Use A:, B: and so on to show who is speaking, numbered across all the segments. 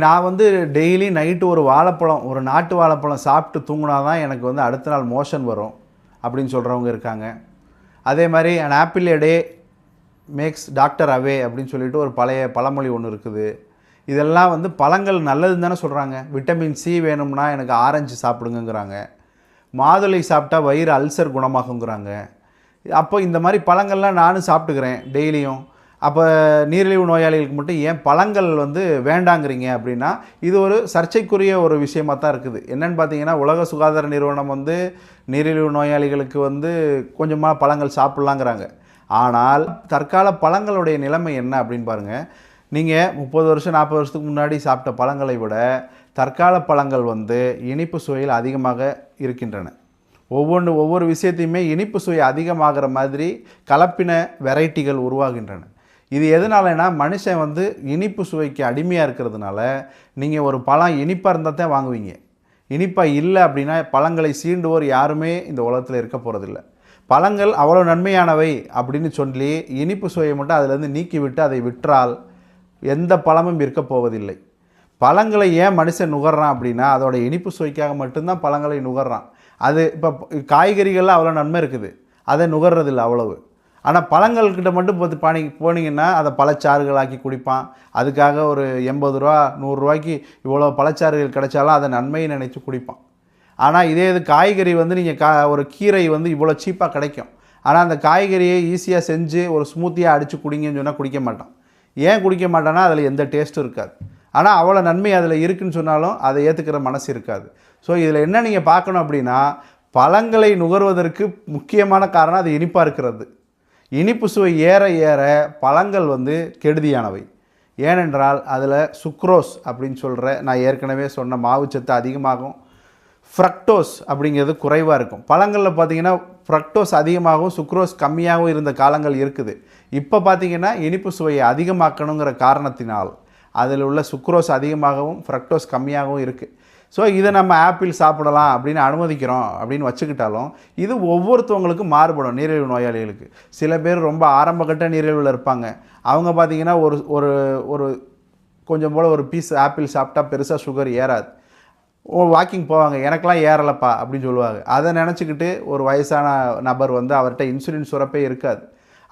A: நான் வந்து daily night ஒரு வாழைப்பழம் ஒரு நாட்டு வாழைப்பழம் சாப்பிட்டு தூங்கினா தான் எனக்கு வந்து அடுத்த நாள் மோஷன் வரும் அப்படின்னு சொல்கிறவங்க இருக்காங்க. அதே மாதிரி an apple a day makes doctor away அப்படின்னு சொல்லிட்டு ஒரு பழைய பழமொழி ஒன்று இருக்குது. இதெல்லாம் வந்து பழங்கள் நல்லதுன்னு தானே சொல்கிறாங்க விட்டமின் சி வேணும்னா எனக்கு ஆரஞ்சு சாப்பிடுங்கிறாங்க மாதுளை சாப்பிட்டா வயிறு அல்சர் குணமாகுங்கிறாங்க. அப்போ இந்த மாதிரி பழங்கள்லாம் நானும் சாப்பிட்டுக்கிறேன் டெய்லியும். அப்போ நீரிழிவு நோயாளிகளுக்கு மட்டும் ஏன் பழங்கள் வந்து வேண்டாங்கிறீங்க அப்படின்னா இது ஒரு சர்ச்சைக்குரிய ஒரு விஷயமாக தான் இருக்குது. என்னன்னு பார்த்தீங்கன்னா உலக சுகாதார நிறுவனம் வந்து நீரிழிவு நோயாளிகளுக்கு வந்து கொஞ்சமாக பழங்கள் சாப்பிட்லாங்கிறாங்க. ஆனால் தற்கால பழங்களுடைய நிலைமை என்ன அப்படின்னு பாருங்கள் நீங்கள் முப்பது வருஷம் நாற்பது வருஷத்துக்கு முன்னாடி சாப்பிட்ட பழங்களை விட தற்கால பழங்கள் வந்து இனிப்பு சுவையில் அதிகமாக இருக்கின்றன. ஒவ்வொன்று ஒவ்வொரு விஷயத்தையுமே இனிப்பு சுவை அதிகமாகிற மாதிரி கலப்பின வெரைட்டிகள் உருவாகின்றன. இது எதனாலனா மனுஷன் வந்து இனிப்பு சுவைக்கு அடிமையாக இருக்கிறதுனால நீங்கள் ஒரு பழம் இனிப்பாக இருந்தால் தான் வாங்குவீங்க. இனிப்பாக இல்லை அப்படின்னா பழங்களை சீண்டுவோர் யாருமே இந்த உலகத்தில் இருக்க போகிறதில்ல பழங்கள் அவ்வளோ நன்மையானவை அப்படின்னு சொல்லி இனிப்பு சுவையை மட்டும் அதிலேருந்து நீக்கிவிட்டு அதை விற்றால் எந்த பழமும் விற்க போவதில்லை. பழங்களை ஏன் மனுஷன் நுகர்றான் அப்படின்னா அதோட இனிப்பு சுவைக்காக மட்டும்தான் பழங்களை நுகர்றான். அது இப்போ காய்கறிகள்லாம் அவ்வளோ நன்மை இருக்குது. அதை நுகர்றதில்லை அவ்வளவு. ஆனால் பழங்கள்கிட்ட மட்டும் பார்த்து பானி போனீங்கன்னா அதை பழச்சாறுகளாக்கி குடிப்பான். அதுக்காக ஒரு எண்பது ரூபா நூறுரூவாய்க்கு இவ்வளோ பழச்சாறுகள் கிடைச்சாலும் அதை நன்மையை நினச்சி குடிப்பான். ஆனால் இதே இது காய்கறி வந்து நீங்கள் கா ஒரு கீரை வந்து இவ்வளோ சீப்பாக கிடைக்கும். ஆனால் அந்த காய்கறியை ஈஸியாக செஞ்சு ஒரு ஸ்மூத்தியாக அடித்து குடிங்கன்னு சொன்னால் குடிக்க மாட்டான். ஏன் குடிக்க மாட்டேன்னா அதில் எந்த டேஸ்ட்டும் இருக்காது. ஆனால் அவ்வளோ நன்மை அதில் இருக்குன்னு சொன்னாலும் அதை ஏற்றுக்கிற மனசு இருக்காது. ஸோ இதில் என்ன நீங்கள் பார்க்கணும் அப்படின்னா பழங்களை நுகர்வதற்கு முக்கியமான காரணம் அது இனிப்பாக இருக்கிறது. இனிப்பு சுவை ஏற ஏற பழங்கள் வந்து கெடுதியானவை. ஏனென்றால் அதில் சுக்ரோஸ் அப்படின்னு சொல்கிற நான் ஏற்கனவே சொன்ன மாவுச்சத்து அதிகமாகும். ஃப்ரக்டோஸ் அப்படிங்கிறது குறைவாக இருக்கும். பழங்களில் பார்த்தீங்கன்னா ஃப்ரக்டோஸ் அதிகமாகவும் சுக்ரோஸ் கம்மியாகவும் இருந்த காலங்கள் இருக்குது. இப்போ பார்த்தீங்கன்னா இனிப்பு சுவையை அதிகமாக்கணுங்கிற காரணத்தினால் அதில் உள்ள சுக்ரோஸ் அதிகமாகவும் ஃப்ரக்டோஸ் கம்மியாகவும் இருக்குது ஸோ இதை நம்ம ஆப்பிள் சாப்பிடலாம் அப்படின்னு அனுமதிக்கிறோம் அப்படின்னு வச்சுக்கிட்டாலும் இது ஒவ்வொருத்தவங்களுக்கும் மாறுபடும் நீரிழிவு நோயாளிகளுக்கு. சில பேர் ரொம்ப ஆரம்பகட்ட நீரிழிவில் இருப்பாங்க. அவங்க பார்த்தீங்கன்னா ஒரு ஒரு ஒரு கொஞ்சம் போல் ஒரு பீஸ் ஆப்பிள் சாப்பிட்டா பெருசாக சுகர் ஏறாது. வாக்கிங் போவாங்க. எனக்கெலாம் ஏறலப்பா அப்படின்னு சொல்லுவாங்க. அதை நினச்சிக்கிட்டு ஒரு வயசான நபர் வந்து அவர்கிட்ட இன்சுலின் சுரப்பே இருக்காது.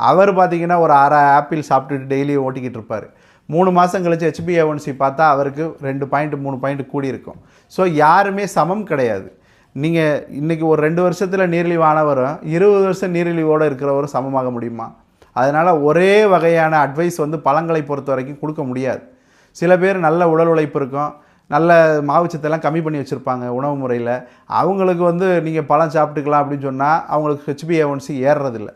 A: அவர் பார்த்தீங்கன்னா ஒரு அரை ஆப்பிள் சாப்பிட்டுட்டு டெய்லியும் ஓட்டிக்கிட்டு இருப்பார். மூணு மாதம் கழிச்சு ஹெச்பிஏஒன்சி பார்த்தா அவருக்கு ரெண்டு பாயிண்ட் மூணு பாயிண்ட் கூடி இருக்கும் ஸோ யாருமே சமம் கிடையாது. நீங்கள் இன்றைக்கி ஒரு ரெண்டு வருஷத்தில் நீரிழிவானவரும் இருபது வருஷம் நீரிழிவோடு இருக்கிறவரும் சமமாக முடியுமா? அதனால் ஒரே வகையான அட்வைஸ் வந்து பழங்களை பொறுத்த வரைக்கும் கொடுக்க முடியாது. சில பேர் நல்ல உடல் உழைப்பு இருக்கும். நல்ல மாவுச்சத்தெல்லாம் கம்மி பண்ணி வச்சுருப்பாங்க உணவு முறையில். அவங்களுக்கு வந்து நீங்கள் பழம் சாப்பிட்டுக்கலாம் அப்படின்னு சொன்னால் அவங்களுக்கு ஹெச்பிஏஒன்சி ஏறுறதில்ல.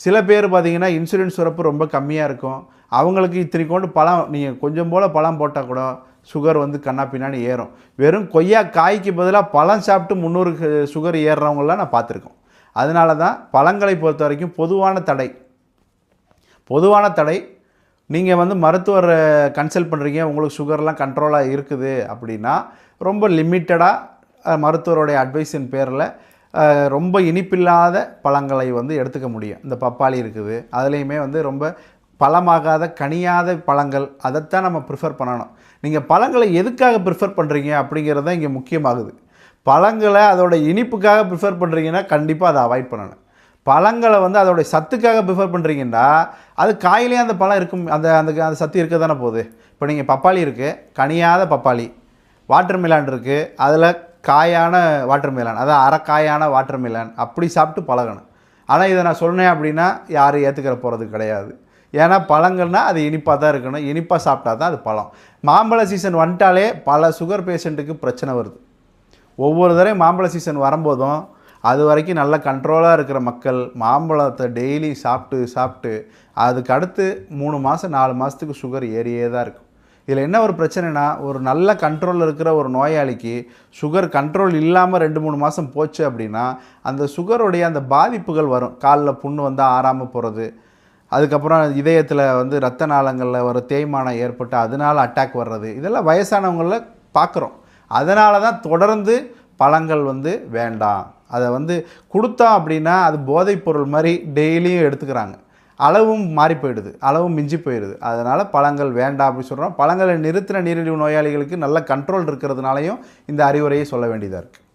A: சில பேர் பார்த்தீங்கன்னா இன்சூரன்ஸ் சுரப்பு ரொம்ப கம்மியாக இருக்கும். அவங்களுக்கு இத்தனை கொண்டு பழம் நீங்கள் கொஞ்சம் போல் பழம் போட்டால் கூட சுகர் வந்து கண்ணா பின்னாடி ஏறும். வெறும் கொய்யா காய்க்கு பதிலாக பழம் சாப்பிட்டு முந்நூறு சுகர் ஏறுறவங்களாம் நான் பார்த்துருக்கோம். அதனால தான் பழங்களை பொறுத்த வரைக்கும் பொதுவான தடை. பொதுவான தடை நீங்கள் வந்து மருத்துவரை கன்சல்ட் பண்ணுறீங்க உங்களுக்கு சுகர்லாம் கண்ட்ரோலாக இருக்குது அப்படின்னா ரொம்ப லிமிட்டடாக மருத்துவருடைய அட்வைஸின் பேரில் ரொம்ப இனிப்பில்லாத பழங்களை வந்து எடுத்துக்க முடியும். இந்த பப்பாளி இருக்குது. அதுலேயுமே வந்து ரொம்ப பழமாகாத கனியாத பழங்கள். அதைத்தான் நம்ம ப்ரிஃபர் பண்ணணும். நீங்கள் பழங்களை எதுக்காக ப்ரிஃபர் பண்ணுறீங்க அப்படிங்கிறது தான் இங்கே முக்கியமாகுது. பழங்களை அதோட இனிப்புக்காக ப்ரிஃபர் பண்ணுறீங்கன்னா கண்டிப்பாக அதை அவாய்ட் பண்ணணும். பழங்களை வந்து அதோடைய சத்துக்காக ப்ரிஃபர் பண்ணுறீங்கன்னா அது காயிலே அந்த பழம் இருக்கும். அந்த அந்த அந்த சத்து இருக்க தானே போகுது. இப்போ நீங்கள் பப்பாளி இருக்குது கனியாத பப்பாளி. வாட்டர் மிலான் இருக்குது அதில் காயான வாட்டர் மிலான் அதாவது அறக்காயான வாட்டர் மிலான் அப்படி சாப்பிட்டு பழகணும். ஆனால் இதை நான் சொன்னேன் அப்படின்னா யாரும் ஏற்றுக்கிற போகிறது கிடையாது. ஏன்னா பழங்கள்னால் அது இனிப்பாக தான் இருக்கணும். இனிப்பாக சாப்பிட்டா தான் அது பழம். மாம்பழ சீசன் வந்துட்டாலே பல சுகர் பேஷண்ட்டுக்கு பிரச்சனை வருது. ஒவ்வொரு தடவையும் மாம்பழ சீசன் வரும்போதும் அது வரைக்கும் நல்ல கண்ட்ரோலாக இருக்கிற மக்கள் மாம்பழத்தை டெய்லி சாப்பிட்டு சாப்பிட்டு அதுக்கு அடுத்து மூணு மாதம் நாலு மாதத்துக்கு சுகர் ஏறியே தான் இருக்கும். இதில் என்ன ஒரு பிரச்சனைனா ஒரு நல்ல கண்ட்ரோலில் இருக்கிற ஒரு நோயாளிக்கு சுகர் கண்ட்ரோல் இல்லாமல் ரெண்டு மூணு மாதம் போச்சு அப்படின்னா அந்த சுகருடைய அந்த பாதிப்புகள் வரும். காலில் புண்ணு வந்தால் ஆறாமல் போகிறது அதுக்கப்புறம் இதயத்தில் வந்து ரத்த நாளங்களில் ஒரு தேய்மானம் ஏற்பட்டு அதனால் அட்டாக் வர்றது. இதெல்லாம் வயசானவங்கள பார்க்குறோம். அதனால தான் தொடர்ந்து பழங்கள் வந்து வேண்டாம். அதை வந்து கொடுத்தோம் அப்படின்னா அது போதைப் பொருள் மாதிரி டெய்லியும் எடுத்துக்கிறாங்க. அளவும் மாறி போயிடுது அளவும் மிஞ்சி போயிடுது. அதனால் பழங்கள் வேண்டாம் அப்படின்னு சொல்கிறோம் பழங்களை நிறுத்தின நீரிழிவு நோயாளிகளுக்கு நல்ல கண்ட்ரோல் இருக்கிறதுனாலையும் இந்த அறிவுரையை சொல்ல வேண்டியதாக இருக்குது